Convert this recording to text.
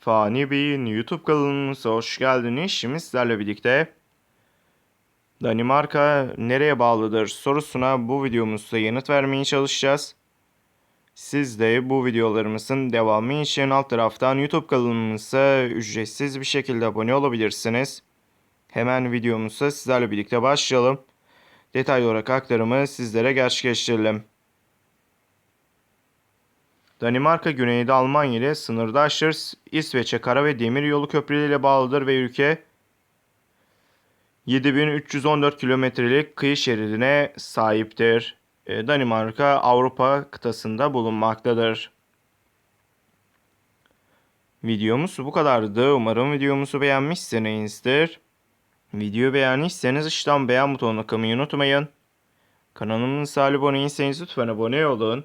Fani Bey'in YouTube kanalımıza hoş geldiniz. Şimdi sizlerle birlikte Danimarka nereye bağlıdır sorusuna bu videomuzda yanıt vermeye çalışacağız. Siz de bu videolarımızın devamı için alt taraftan YouTube kanalımıza ücretsiz bir şekilde abone olabilirsiniz. Hemen videomuza sizlerle birlikte başlayalım. Detaylı olarak aktarımı sizlere gerçekleştirelim. Danimarka güneyde Almanya ile sınırdaştır. İsveç'e kara ve demir yolu köprüleriyle bağlıdır ve ülke 7314 kilometrelik kıyı şeridine sahiptir. E, Danimarka Avrupa kıtasında bulunmaktadır. Videomuz bu kadardı. Umarım videomuzu beğenmişsinizdir. Videoyu beğendiyseniz işten beğen butonuna kılmayı unutmayın. Kanalımıza abone değilseniz lütfen abone olun.